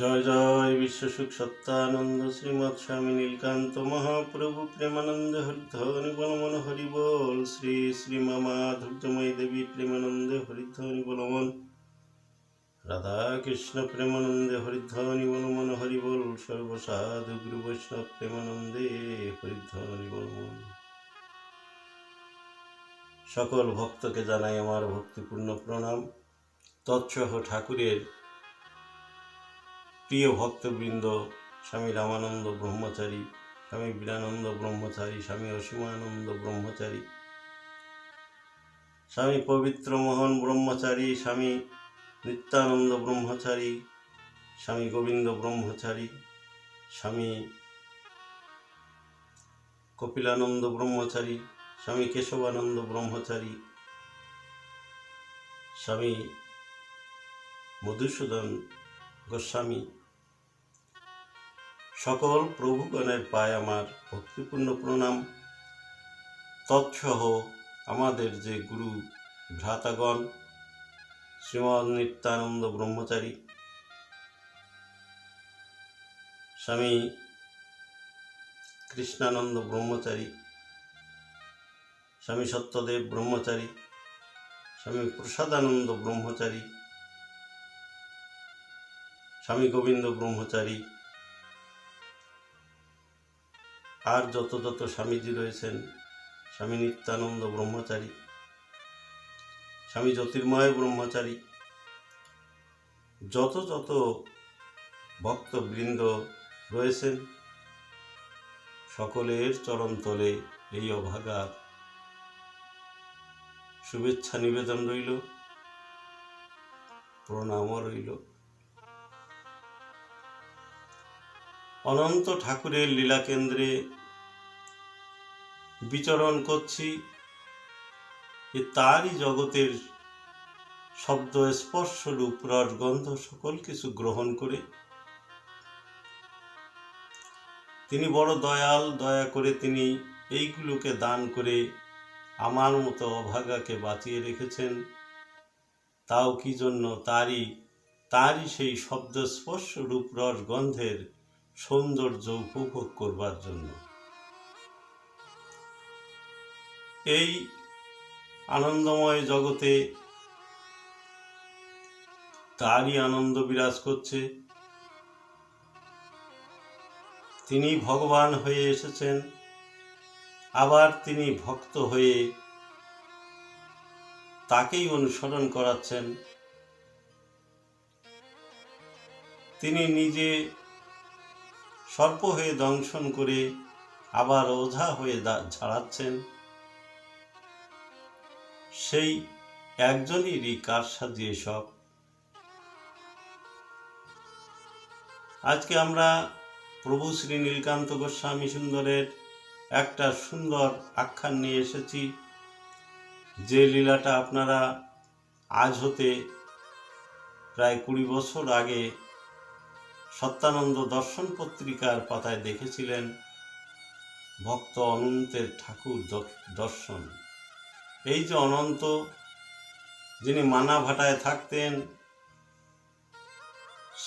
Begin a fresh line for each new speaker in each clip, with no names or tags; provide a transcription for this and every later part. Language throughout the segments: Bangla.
জয় জয় বিশ্বসুখ সত্যানন্দ শ্রীমৎ স্বামী নীলকান্ত মহাপ্রভু প্রেমানন্দ হরিধ্বনি বলমন হরি বল। শ্রী শ্রী মামা ধৈর্যময়ী দেবী প্রেমানন্দে হরিধ্বনি বলমন রাধা কৃষ্ণ প্রেমানন্দে হরিধ্বনি বলমন হরি বল। সর্বসাধু গুরু বৈষ্ণব প্রেমানন্দে হরিধ্বনি বলমন সকল ভক্তকে জানাই আমার ভক্তিপূর্ণ প্রণাম। তৎসহ ঠাকুরের প্রিয় ভক্তবৃন্দ, স্বামী রামানন্দ ব্রহ্মচারী, স্বামী বীরানন্দ ব্রহ্মচারী, স্বামী অসীমানন্দ ব্রহ্মচারী, স্বামী পবিত্র মোহন ব্রহ্মচারী, স্বামী নিত্যানন্দ ব্রহ্মচারী, স্বামী গোবিন্দ ব্রহ্মচারী, স্বামী কপিলানন্দ ব্রহ্মচারী, স্বামী কেশবানন্দ ব্রহ্মচারী, স্বামী মধুসূদন গোস্বামী সকল প্রভুগণের পায় আমার ভক্তিপূর্ণ প্রণাম। তৎসহ আমাদের যে গুরু ভ্রাতাগণ, শ্রীমদ নিত্যানন্দ ব্রহ্মচারী, স্বামী কৃষ্ণানন্দ ব্রহ্মচারী, স্বামী সত্যদেব ব্রহ্মচারী, স্বামী প্রসাদানন্দ ব্রহ্মচারী, স্বামী গোবিন্দ ব্রহ্মচারী আর যত যত স্বামীজি রয়েছেন, স্বামী নিত্যানন্দ ব্রহ্মচারী, স্বামী জ্যোতির্ময় ব্রহ্মচারী, যত যত ভক্তবৃন্দ রয়েছেন, সকলের চরণতলে এই অভাগার শুভেচ্ছা নিবেদন রইল, প্রণামও রইল। অনন্ত ঠাকুরের লীলাকেন্দ্রে বিচরণ করছি। যে তারই জগতের শব্দ, স্পর্শ রূপ, রস, গন্ধ সকল কিছু গ্রহণ করে তিনি বড় দয়াল, দয়া করে তিনি এইগুলোকে দান করে আমার মতো অভাগাকে বাঁচিয়ে রেখেছেন। তাও কি জন্য তারই তারই সেই শব্দ, স্পর্শ রূপ, রস, গন্ধের সৌন্দর্য উপভোগ করবার জন্য। এই আনন্দময় জগতে তারই আনন্দ বিরাজ করছে। তিনি ভগবান হয়ে এসেছেন, আবার তিনি ভক্ত হয়ে তাকেই অনুসরণ করাচ্ছেন। তিনি নিজে সর্প হয়ে দংশন করে আবার ওঝা হয়ে ঝাড়াচ্ছেন সেই একজনেরই সাজিয়ে সব আজকে আমরা প্রভু শ্রী নীলকান্ত গোস্বামী সুন্দরের একটা সুন্দর আখ্যান নিয়ে এসেছি। যে লীলাটা আপনারা আজ হতে প্রায় কুড়ি বছর আগে সত্যানন্দ দর্শন পত্রিকার পাতায় দেখেছিলেন ভক্ত অনন্তের ঠাকুর দর্শন। এই যে অনন্ত, যিনি মানা ভাটায় থাকতেন,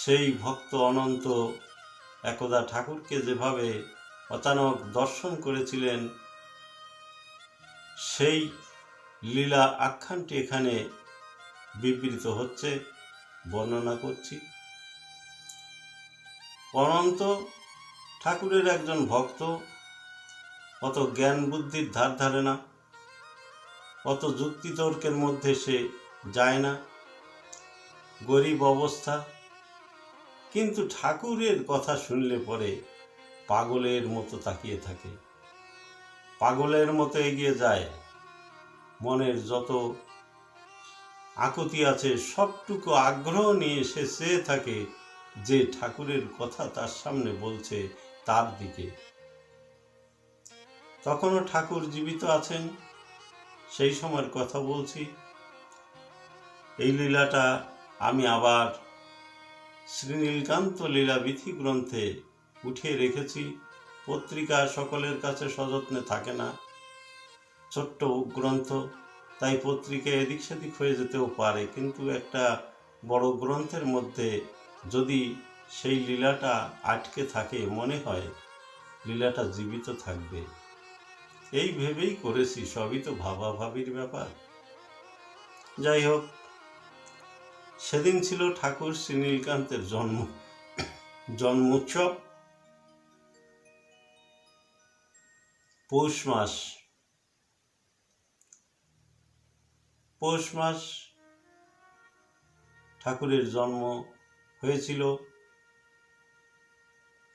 সেই ভক্ত অনন্ত একদা ঠাকুরকে যেভাবে অচানক দর্শন করেছিলেন, সেই লীলা আখ্যানটি এখানে বিবৃত হচ্ছে, বর্ণনা করছি। অনন্ত ঠাকুরের একজন ভক্ত, অত জ্ঞান বুদ্ধির ধার ধারে না, অত যুক্তিতর্কের মধ্যে সে যায় না। গরিব অবস্থা, কিন্তু ঠাকুরের কথা শুনলে পরে পাগলের মতো তাকিয়ে থাকে। পাগলের মতো এগিয়ে যায়, মনের যত আকুতি আছে, সবটুকু আগ্রহ নিয়ে সে চেয়ে থাকে যে ঠাকুরের কথা তার সামনে বলছে তার দিকে। তখনও ঠাকুর জীবিত আছেন, সেই সময়ের কথা বলছি। এই লীলাটা আমি আবার শ্রীনীলকান্ত লীলা বিথি গ্রন্থে উঠিয়ে রেখেছি। পত্রিকা সকলের কাছে সযত্নে থাকে না। ছোট্ট গ্রন্থ, তাই পত্রিকা এদিক সেদিক হয়ে যেতেও পারে, কিন্তু একটা বড় গ্রন্থের মধ্যে যদি সেই লীলাটা আটকে থাকে, মনে হয় লীলাটা জীবিত থাকবে। এই ভেবেই করেছি, সবই তো ভাবাভাবির ব্যাপার। যাই হোক, সেদিন ছিল ঠাকুর শ্রী নীলকান্তের জন্ম, জন্মোৎসব। পৌষ মাস। পৌষ মাস, ঠাকুরের জন্ম হয়েছিল।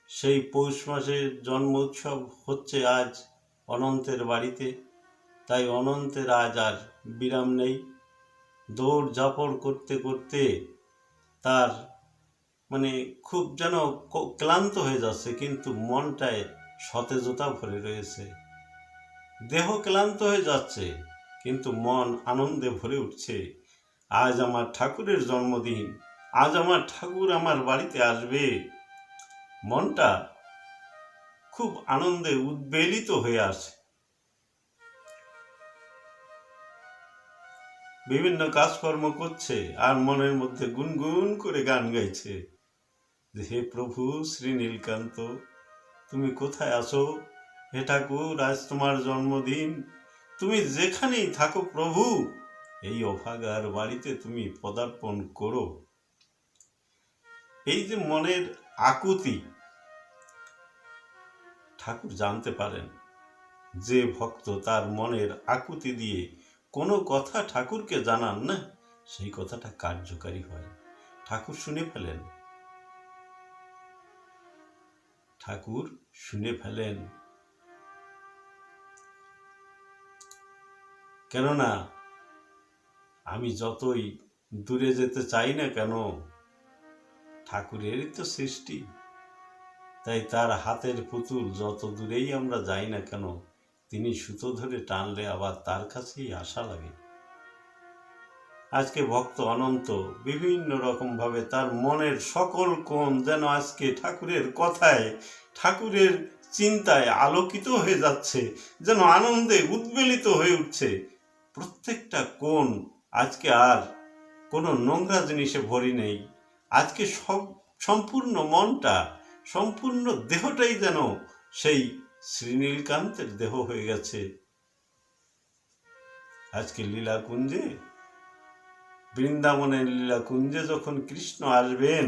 সেই পৌষ মাসের জন্ম উৎসব হচ্ছে আজ অনন্তের বাড়িতে। তাই অনন্তের আজ আর বিরাম নেই। দৌড় ঝাপড় করতে করতে তার মানে খুব যেন ক্লান্ত হয়ে যাচ্ছে, কিন্তু মনটায় সতেজতা ভরে রয়েছে। দেহ ক্লান্ত হয়ে যাচ্ছে, কিন্তু মন আনন্দে ভরে উঠছে। আজ আমার ঠাকুরের জন্মদিন। আজ আমার ঠাকুর আমার বাড়িতে আসবে। মনটা খুব আনন্দে উদ্বেলিত হয়ে আসে বিভিন্ন কাজকর্ম করছে আর মনের মধ্যে গুনগুন করে গান গাইছে। যে হে প্রভু শ্রী নীলকান্ত, তুমি কোথায় আসো হে ঠাকুর, আজ তোমার জন্মদিন। তুমি যেখানেই থাকো প্রভু, এই অভাগার বাড়িতে তুমি পদার্পণ করো। এই যে মনের আকুতি, ঠাকুর জানতে পারেন যে ভক্ত তার মনের আকুতি দিয়ে কোনো কথা ঠাকুরকে জানান না, সেই কথাটা কার্যকারী হয়। ঠাকুর শুনে ফেলেন। ঠাকুর শুনে ফেলেন। কেননা আমি যতই দূরে যেতে চাই না কেন ঠাকুরেরই তো সৃষ্টি। তাই তার হাতের পুতুল যত দূরেই আমরা যাই না কেন, তিনি সুতো ধরে টানলে আবার তার কাছেই আশা লাগে। আজকে ভক্ত অনন্ত বিভিন্ন রকম ভাবে তার মনের সকল কোণ যেন আজকে ঠাকুরের কথায়, ঠাকুরের চিন্তায় আলোকিত হয়ে যাচ্ছে, যেন আনন্দে উদ্বেলিত হয়ে উঠছে। প্রত্যেকটা কোণ আজকে আর কোনো নোংরা জিনিসে ভরি নেই। আজকে সব সম্পূর্ণ মনটা, সম্পূর্ণ দেহটাই যেন সেই শ্রীনীলকান্তের দেহ হয়ে গেছে। আজকে লীলাকুঞ্জে, বৃন্দাবনের লীলাকুঞ্জে যখন কৃষ্ণ আসবেন,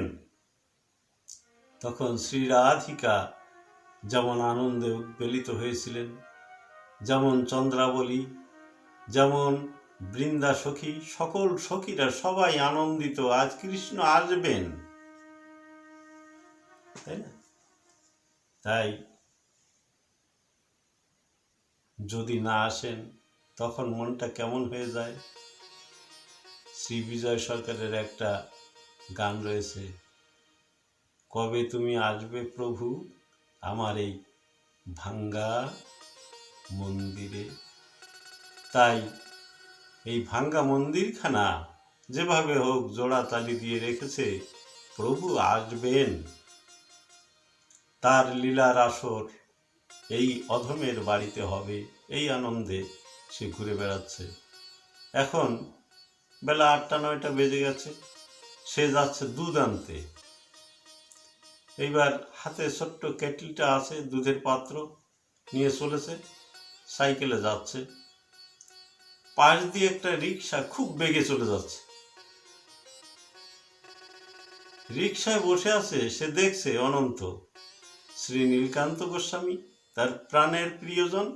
তখন শ্রী রাধিকা যেমন আনন্দে উদ্বেলিত হয়েছিলেন, যেমন চন্দ্রাবলী, যেমন বৃন্দা সখী, সকল সখীরা সবাই আনন্দিত। আজ কৃষ্ণ আসবেন। তাই না? তাই যদি না আসেন, তখন মনটা কেমন হয়ে যায়? শ্রী বিজয় সরকারের একটা গান রয়েছে, কবে তুমি আসবে প্রভু আমার এই ভাঙ্গা মন্দিরে? তাই এই ভাঙ্গা মন্দিরখানা যেভাবে হোক জোড়া তালি দিয়ে রেখেছে, প্রভু আসবেন। তার লীলার আসর এই অধমের বাড়িতে হবে, এই আনন্দে সে ঘুরে বেড়াচ্ছে। এখন বেলা আটটা, নয়টা বেজে গেছে, সে যাচ্ছে দুধ আনতে। এইবার হাতে ছোট্ট কেটলিটা আছে, দুধের পাত্র নিয়ে চলেছে, সাইকেলে যাচ্ছে। পাশ দিয়ে একটা রিক্সা খুব বেগে চলে যাচ্ছে। রিক্সায় বসে আছে, সে দেখছে অনন্ত। শ্রী নীলকান্ত গোস্বামী, তার প্রাণের প্রিয়জন।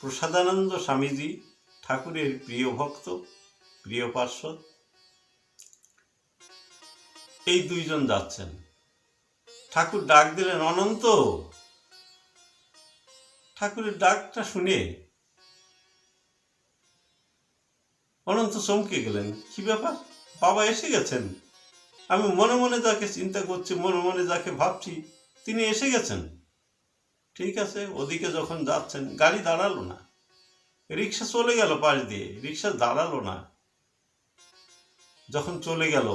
প্রসাদানন্দ স্বামীজি, ঠাকুরের প্রিয় ভক্ত, প্রিয় পার্শ্বদ। এই দুইজন যাচ্ছেন। ঠাকুর ডাক দিলেন, অনন্ত! ঠাকুরের ডাকটা শুনে অনন্ত চমকে গেলেন। কি ব্যাপার? বাবা এসে গেছেন? আমি মনে মনে যাকে চিন্তা করছি, মনে মনে যাকে ভাবছি, তিনি এসে গেছেন। ঠিক আছে, ওদিকে যখন যাচ্ছেন, গাড়ি দাঁড়াল না। রিক্সা চলে গেল পাশ দিয়ে রিক্সা দাঁড়াল না। যখন চলে গেল,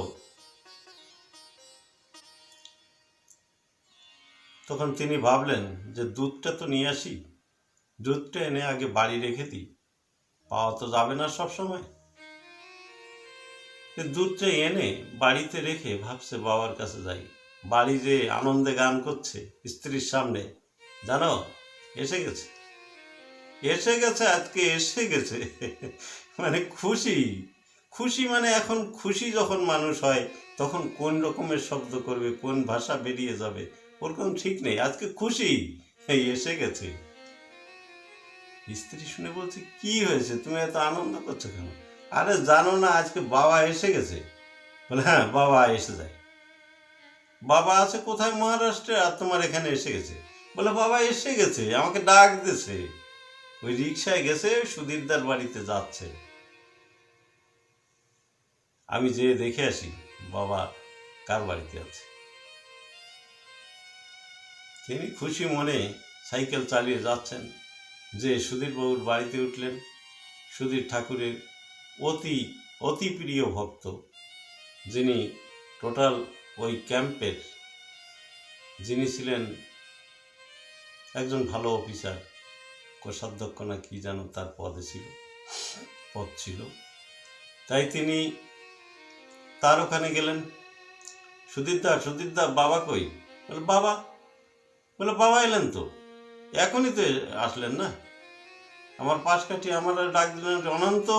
তখন তিনি ভাবলেন যে, দুধটা তো নিয়ে আসি, দুধটা এনে আগে বাড়ি রেখে দিই। পাওয়া তো যাবে না সব সময় এ দুধটা এনে বাড়িতে রেখে ভাবছে বাবার কাছে যাই। বাড়ি যে আনন্দে গান করছে স্ত্রীর সামনে, জানো? এসে গেছে। এসে গেছে, আজকে এসে গেছে। মানে খুশি। খুশি মানে এখন খুশি যখন মানুষ হয়, তখন কোন রকমের শব্দ করবে, কোন ভাষা বেরিয়ে যাবে ওরকম ঠিক নেই। আজকে খুশি। এসে গেছে। স্ত্রী শুনে বলছে, কি হয়েছে? তুমি এত আনন্দ করছ কেন? আরে জানো না, আজকে বাবা এসে গেছে। বলে হ্যাঁ বাবা এসে যায়। বাবা আছে কোথায় মহারাষ্ট্রে? আর তোমার এখানে এসে গেছে। বলে, বাবা এসে গেছে, আমাকে ডাক দিছে। ওই রিক্সায় গেছে সুধীরদার বাড়িতে যাচ্ছে। আমি যে দেখে আসি, বাবা কার বাড়িতে আছে। তিনি খুশি মনে সাইকেল চালিয়ে যাচ্ছেন। যে সুধীরবাবুর বাড়িতে উঠলেন সুধীর ঠাকুরের অতি অতি প্রিয় ভক্ত, যিনি টোটাল ওই ক্যাম্পের, যিনি ছিলেন একজন ভালো অফিসার, কোষাধ্যক্ষ না কি যেন তার পদে ছিল, পদ ছিল। তাই তিনি তার ওখানে গেলেন। সুদীপদা সুদীপদা বাবা কই? বলে, বাবা। বলে, বাবা এলেন তো। এখনই তো আসলেন না। আমার পাশ কাটিয়ে আমার ডাক দিলেন অনন্ত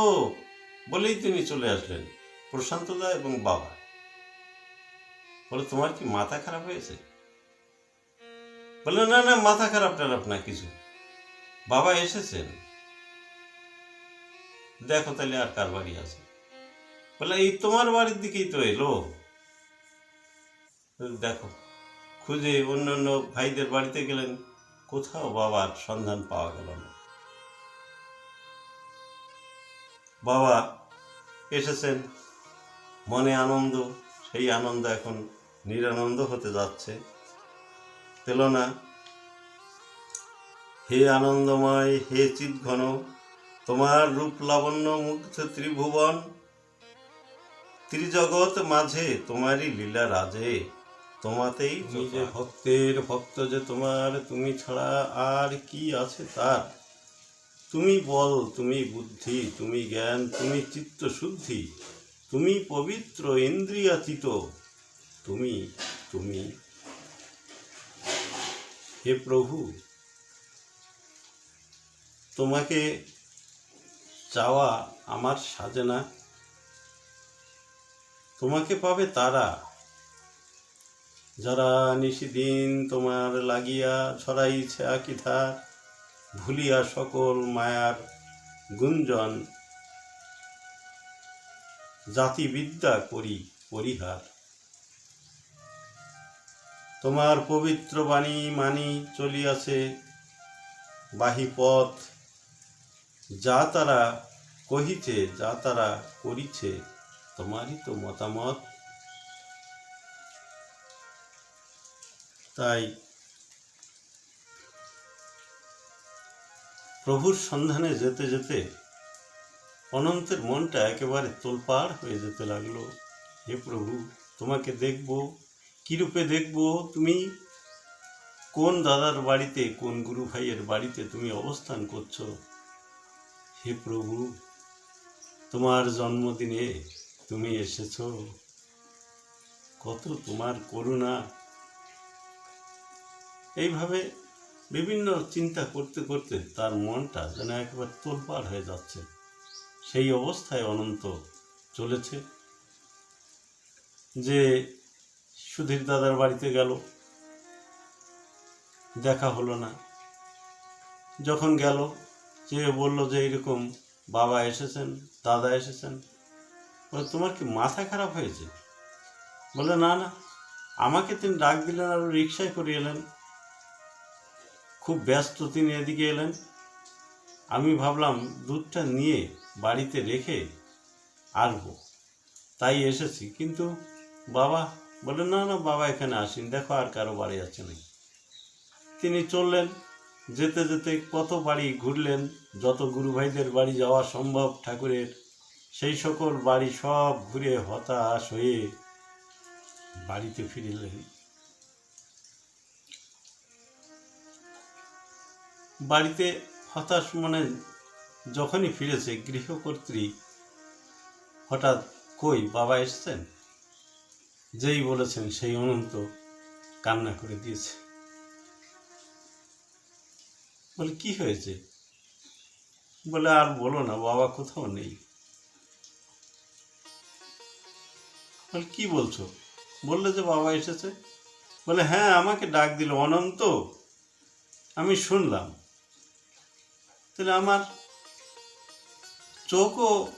বলেই তিনি চলে আসলেন প্রশান্তদা এবং বাবা। বলে, তোমার কি মাথা খারাপ হয়েছে? বলে, না না, মাথা খারাপ টারাপ না, কিছু। বাবা এসেছেন। দেখো তাহলে আর কার বাড়ি আছে? বলে, এই তোমার বাড়ির দিকেই তো এলো। দেখো খুঁজে অন্য অন্য ভাইদের বাড়িতে গেলেন, কোথাও বাবার সন্ধান পাওয়া গেল না। বাবা এসেছেন। মনে আনন্দ সেই আনন্দ এখন নিরানন্দ হতে যাচ্ছে। পেল না হে আনন্দময় হে চিৎঘন তোমার রূপ লাবণ্য মুগ্ধ ত্রিভুবন। ত্রিজগৎ মাঝে তোমারই লীলা রাজে তোমাতেই তুমি যে ভক্তের ভক্ত যে তোমার তুমি ছাড়া আর কি আছে তার? তুমি বল, তুমি বুদ্ধি, তুমি জ্ঞান, তুমি চিত্ত শুদ্ধি তুমি পবিত্র ইন্দ্রিয়াতীত, তুমি তুমি, হে প্রভু, তোমাকে চাওয়া আমার সাজে না, তোমাকে পাবে তারা, যারা নিশিদিন তোমার লাগিয়া ছড়াইছে আকিধার ভুলিয়া সকল মায়ার গুঞ্জন। জাতিবিদ্যা করি পরিহার। তোমার পবিত্র বাণী মানি চলিয়াছে। বাহি পথ যা তারা কহিছে যা তারা করিছে তোমারই তো মতামত। তাই প্রভুর সন্ধানে যেতে যেতে অনন্তের মনটা একেবারে তোলপাড় হয়ে যেতে লাগল। হে প্রভু, তোমাকে দেখব, কীরূপে দেখব? তুমি কোন দাদার বাড়িতে, কোন গুরু ভাইয়ের বাড়িতে তুমি অবস্থান করছ? হে প্রভু, তোমার জন্মদিনে তুমি এসেছ। কত তোমার করুণা। এইভাবে বিভিন্ন চিন্তা করতে করতে তার মনটা যেন একবার তোলপাড় হয়ে যাচ্ছে। সেই অবস্থায় অনন্ত চলেছে যে সুধীর দাদার বাড়িতে গেল। দেখা হলো না। যখন গেল যে বলল যে এরকম বাবা এসেছেন, দাদা এসেছেন। বলে, তোমার কি মাথা খারাপ হয়েছে? বলে, না না, আমাকে তিনি ডাক দিলেন আর রিক্সায় করে এলেন। খুব ব্যস্ত তিনি এদিকে এলেন। আমি ভাবলাম, দুধটা নিয়ে বাড়িতে রেখে আসব। তাই এসেছি। কিন্তু বাবা বলে না না, বাবা এখানে আসেন। দেখো আর কারও বাড়ি আছে নাকি তিনি চললেন। যেতে যেতে কত বাড়ি ঘুরলেন। যত গুরু ভাইদের বাড়ি যাওয়া সম্ভব ঠাকুরের, সেই সকল বাড়ি সব ঘুরে হতাশ হয়ে বাড়িতে ফিরিলেন। বাড়িতে হতাশ মনে যখনই ফিরেছে, গৃহকর্ত্রী হঠাৎ কই, বাবা এসেছেন? যেই বলেছেন সেই অনন্ত কান্না করে দিয়েছে। বলে, কি হয়েছে? বলে, আর বলো না, বাবা কোথাও নেই। বলে, কি বলছো? বললে যে, বাবা এসেছে। বলে হ্যাঁ আমাকে ডাক দিল অনন্ত। আমি শুনলাম। তাহলে আমার চোখও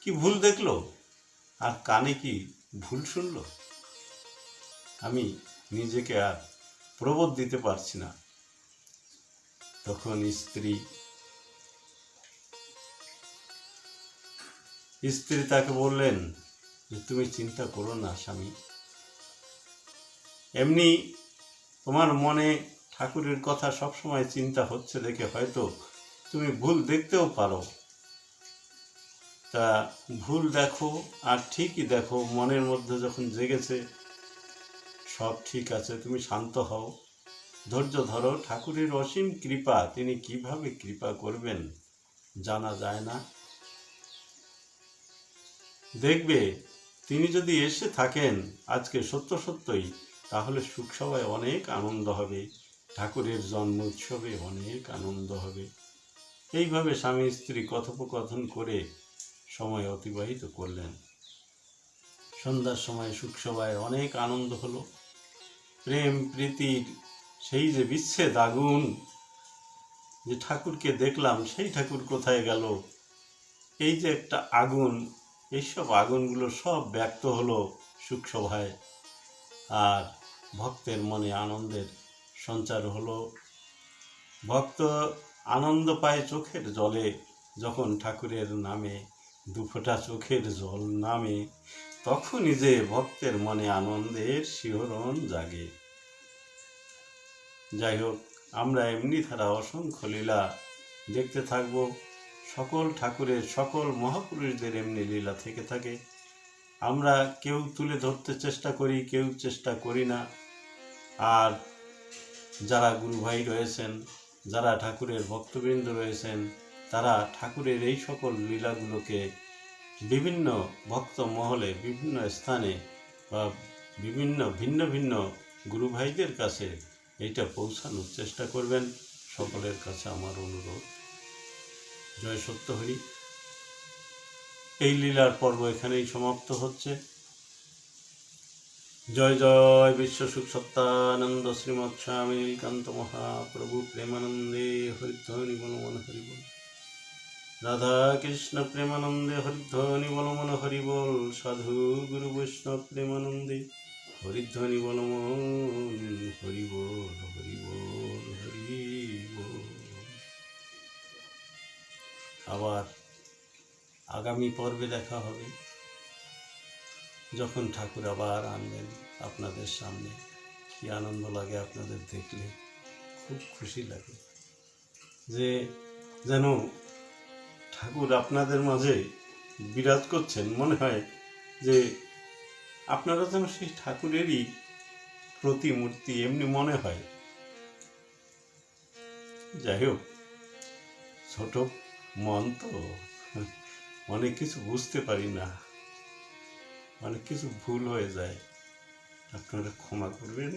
কি ভুল দেখল? আর কানে কি ভুল শুনলো? আমি নিজেকে আর প্রবোধ দিতে পারছি না। তখন স্ত্রী স্ত্রী তাকে বললেন যে, তুমি চিন্তা করো না স্বামী। এমনি তোমার মনে ঠাকুরের কথা সবসময় চিন্তা হচ্ছে দেখে হয়তো তুমি ভুল দেখতেও পারো। তা ভুল দেখো আর ঠিকই দেখো, মনের মধ্যে যখন জেগেছে, সব ঠিক আছে, তুমি শান্ত হও। ধৈর্য ধরো, ঠাকুরের অসীম কৃপা, তিনি কীভাবে কৃপা করবেন জানা যায় না। দেখবে, তিনি যদি এসে থাকেন আজকে সত্য সত্যই, তাহলে সুখ সভায় অনেক আনন্দ হবে। ঠাকুরের জন্ম উৎসবে অনেক আনন্দ হবে। এইভাবে স্বামী স্ত্রী কথোপকথন করে সময় অতিবাহিত করলেন। সন্ধ্যার সময় সুখসভায় অনেক আনন্দ হলো। প্রেম, প্রীতির সেই যে বিচ্ছেদ আগুন, যে ঠাকুরকে দেখলাম, সেই ঠাকুর কোথায় গেল? এই যে একটা আগুন, এইসব আগুনগুলো সব ব্যক্ত হলো সুখ সভায় আর ভক্তের মনে আনন্দের সঞ্চার হলো। ভক্ত আনন্দ পায় চোখের জলে, যখন ঠাকুরের নামে দুফোঁটা চোখের জল নামে, তখনই যে ভক্তের মনে আনন্দের শিহরণ জাগে। যাই হোক, আমরা এমনি ধারা অসংখ্য লীলা দেখতে থাকব। সকল ঠাকুরের, সকল মহাপুরুষদের এমনি লীলা থেকে থাকে। আমরা কেউ তুলে ধরতে চেষ্টা করি, কেউ চেষ্টা করি না। আর যারা গুরু ভাই রয়েছেন, যারা ঠাকুরের ভক্তবৃন্দ রয়েছেন, তারা ঠাকুরের এই সকল লীলাগুলোকে বিভিন্ন ভক্ত মহলে, বিভিন্ন স্থানে বা বিভিন্ন ভিন্ন ভিন্ন গুরু ভাইদের কাছে এইটা পৌঁছানোর চেষ্টা করবেন। সকলের কাছে আমার অনুরোধ। জয় সত্য হরি এই লীলার পর্ব এখানেই সমাপ্ত হচ্ছে। জয় জয় বিশ্ব সুখ সত্তানন্দ শ্রীমৎ স্বামী নীলকান্ত মহাপ্রভু প্রেমানন্দে হরিধ্বনি বনমন হরিবল রাধা কৃষ্ণ প্রেমানন্দে হরিধ্বনি বনমন হরিবল সাধু গুরু বৈষ্ণব প্রেমানন্দে হরিধ্বনি বনমন হরিবল হরিবল হরিবল আবার আগামী পর্বে দেখা হবে। যখন ঠাকুর আবার আনবেন আপনাদের সামনে, কি আনন্দ লাগে আপনাদের দেখলে। খুব খুশি লাগে যে যেন ঠাকুর আপনাদের মাঝে বিরাজ করছেন। মনে হয় যে আপনারা যেন সেই ঠাকুরেরই প্রতিমূর্তি, এমনি মনে হয়। যাই হোক, ছোট মন তো অনেক কিছু বুঝতে পারি না। অনেক কিছু ভুল হয়ে যায় আপনারা ক্ষমা করবেন।